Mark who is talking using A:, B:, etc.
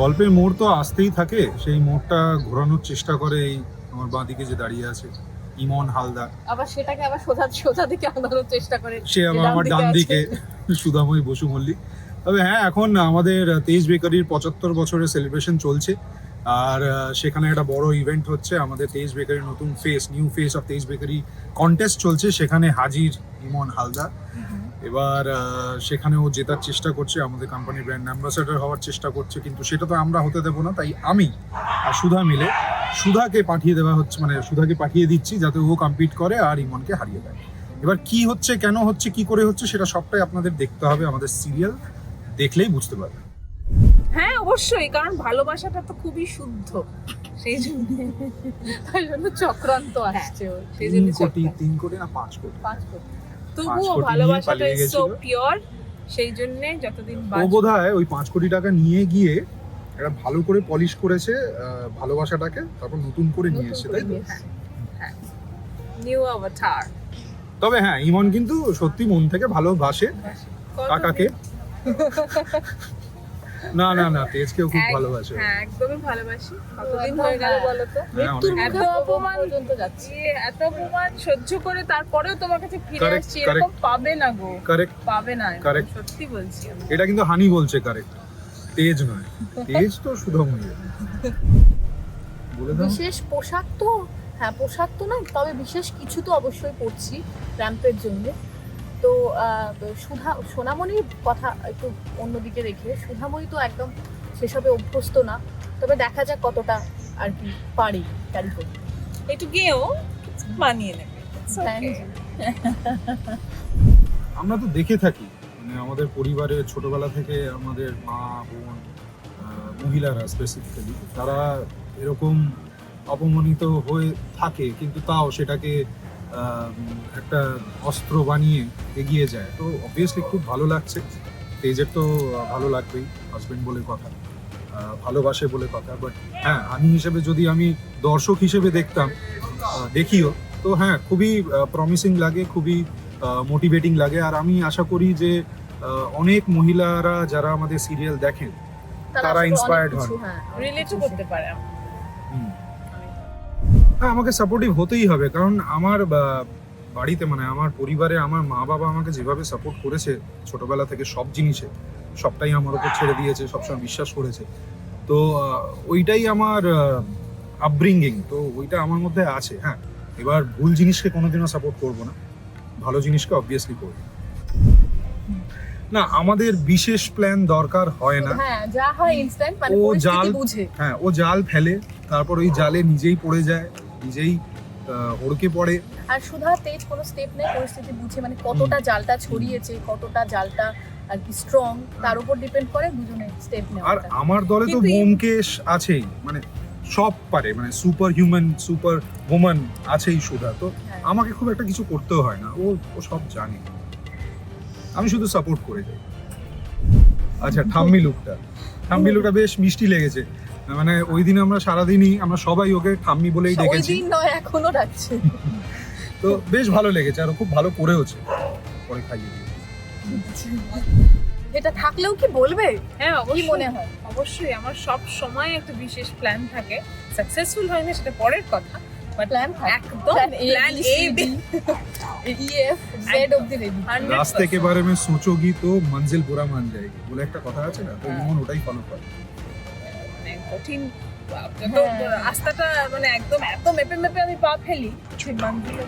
A: গল্পের মোড় তো আসতেই থাকে। সেই মোড়টা ঘোরানোর চেষ্টা করে এই আমার বাঁদিকে যে দাঁড়িয়ে আছে ইমন হালদার।
B: আবার সেটাকে আবার সোজা সোজা দিকে আনানোর চেষ্টা করে।
A: সে আবার আমার ডান দিকে সুধাময়ী বসু মল্লিক। তবে হ্যাঁ এখন আমাদের তেইশ বেকারির পঁচাত্তর বছরের সেলিব্রেশন চলছে। আর সেখানে একটা বড় ইভেন্ট হচ্ছে আমাদের তেইশ বেকারির নতুন ফেস নিউ ফেস অফ তেইশ বেকারি কন্টেস্ট চলছে। সেখানে হাজির ইমন হালদার। এবার আহ, সেখানে ও জেতার চেষ্টা করছে আমাদের কোম্পানির ব্র্যান্ড অ্যাম্বাসাডার হওয়ার চেষ্টা করছে কিন্তু সেটা তো আমরা হতে দেবো না তাই আমি আর সুধা মিলে সুধাকে পাঠিয়ে দেওয়া হচ্ছে মানে সুধাকে পাঠিয়ে দিচ্ছি যাতে ও কম্পিট করে আর ইমনকে হারিয়ে দেয়। এবার কি হচ্ছে কেন হচ্ছে কি করে হচ্ছে সেটা সবটাই আপনাদের দেখতে হবে আমাদের সিরিয়াল দেখলেই বুঝতে পারবেন।
C: হ্যাঁ অবশ্যই কারণ ভালোবাসাটা তো খুবই শুদ্ধ সেই জন্য
B: তাই জন্য চক্রান্ত আসছে
C: সেই
A: তিন
C: জন্য
A: কোটি তিন কোটি না পাঁচ কোটি?
B: পাঁচ কোটি।
C: তবুও ভালোবাসাটা সো পিওর সেই জন্য যতদিন
A: ও বোধহয় ওই পাঁচ কোটি টাকা নিয়ে গিয়ে একটা ভালো করে পলিশ করেছে ভালোবাসাটাকে তারপর নতুন করে নিয়ে এসেছে তাই তো?
C: নিউ অবতার
A: তবে হ্যাঁ ইমন কিন্তু সত্যি মন থেকে ভালোবাসে কাকাকে। না না না তেজকেও খুব ভালোবাসে।
C: হ্যাঁ একদমই ভালোবাসি। কতদিন হয়ে গেল?
B: হ্যাঁ।
C: বলো তো।
A: হ্যাঁ,
B: মৃত্যুর মুখে
C: এত
B: অপমান পর্যন্ত যাচ্ছে।
C: যে এত অপমান সহ্য করে তারপরেও তোমার কাছে ফিরে আসছি এরকম পাবে না গো।
A: কারেক্ট
C: পাবে না
A: Correct.
C: সত্যি বলছি আমি।
A: এটা কিন্তু হানি বলছে কারেক্ট তেজ নয়। তেজ তো দাও।
B: বিশেষ পোশাক তো হ্যাঁ পোশাক তো নয় তবে বিশেষ কিছু তো অবশ্যই পরছি র্যাম্পের জন্য। তো সুধা সোনামণির কথা একটু অন্যদিকে রেখে সুধামণি তো একদম সেসবে অভ্যস্ত না তবে দেখা যাক কতটা আর কি পারি ক্যারি করতে
C: একটু গিয়েও মানিয়ে নেবে.
A: আমরা তো দেখে থাকি মানে আমাদের পরিবারে ছোটবেলা থেকে আমাদের মা বোন মহিলারা স্পেসিফিক্যালি তারা এরকম অপমানিত হয়ে থাকে কিন্তু তাও সেটাকে একটা অস্ত্র বানিয়ে এগিয়ে যায় তো অবভিয়াসলি খুব ভালো লাগছে তেজের তো ভালো লাগবেই হাজবেন্ড বলে কথা ভালোবাসে বলে কথা বাট হ্যাঁ আমি হিসেবে যদি আমি দর্শক হিসেবে দেখতাম দেখিও তো হ্যাঁ খুবই প্রমিসিং লাগে খুবই মোটিভেটিং লাগে আর আমি আশা করি যে অনেক মহিলারা যারা আমাদের সিরিয়াল দেখেন তারা
B: ইন্সপায়ার্ড
A: হন।
B: হ্যাঁ,
C: রিলেটও
B: কিছু
C: করতে পারে।
A: হ্যাঁ আমাকে সাপোর্টিভ হতেই হবে। কারণ আমার বাড়িতে মানে আমার পরিবারে আমার মা বাবা আমাকে যেভাবে সাপোর্ট করেছে ছোটবেলা থেকে সব জিনিসে সবটাই আমার উপর ছেড়ে দিয়েছে সবসময় বিশ্বাস করেছে। তো ওইটাই আমার আপব্রিঙ্গিং তো ওইটা আমার মধ্যে আছে। হ্যাঁ এবার ভুল জিনিসকে কোনোদিনও সাপোর্ট করব না। ভালো জিনিসকে অবভিয়াসলি করব। না আমাদের বিশেষ প্ল্যান দরকার হয় না।
B: হ্যাঁ যা হয় ইনস্ট্যান্ট মানে
A: ও জাল-
B: বুঝে।
A: হ্যাঁ ও জাল ফেলে তারপর ওই জালে নিজেই পড়ে যায়। নিজেই আহ, হড়কে পড়ে।
B: আর সুধা তেজ কোনো স্টেপ নেই পরিস্থিতি বুঝে মানে কতটা জালটা ছড়িয়েছে কতটা জালটা আর কি স্ট্রং তার উপর ডিপেন্ড করে দুজনে স্টেপ নেওয়া
A: আর আমার দলে তো ব্যোমকেশ আছেই মানে সব পারে মানে সুপার হিউম্যান সুপার ওম্যান আছেই সুধা। তো
B: হ্যাঁ।
A: আমাকে খুব একটা কিছু করতেও হয় না ও ও সব জানে। আমি শুধু সাপোর্ট করে যাই। আচ্ছা ঠাম্মি লুকটা ঠাম্মি লুকটা বেশ মিষ্টি লেগেছে। মানে ওই দিন আমরা সারাদিনই আমরা সবাই ওকে ঠাম্মি বলেই
B: ওই দিন নয় এখনও ডাকছে।
A: তো বেশ ভালো লেগেছে আর খুব ভালো করেওছে। পরে খাইয়ে দিই
B: এটা থাকলেও কি বলবে?
C: হ্যাঁ
B: কি
C: অবশ্যই।
B: মনে হয়?
C: অবশ্যই আমার সব সময় একটা বিশেষ প্ল্যান থাকে। সাকসেসফুল হয় না সেটা পরের কথা। বাট
B: প্ল্যান
C: একদম
B: plan A
C: plan
B: B
C: A
B: C D E F Z অবধি রেডি
A: রাস্তে के बारे में सोचोगी तो मंजिल बुरा मान जाएगी বলে একটা কথা আছে না তো
B: হ্যাঁ।
A: ইমন ওটাই ফলো করে
C: মানে কঠিন যত
B: হ্যাঁ।
C: রাস্তাটা মানে একদম এত মেপে মেপে আমি পা ফেলি সেই মন্দিরে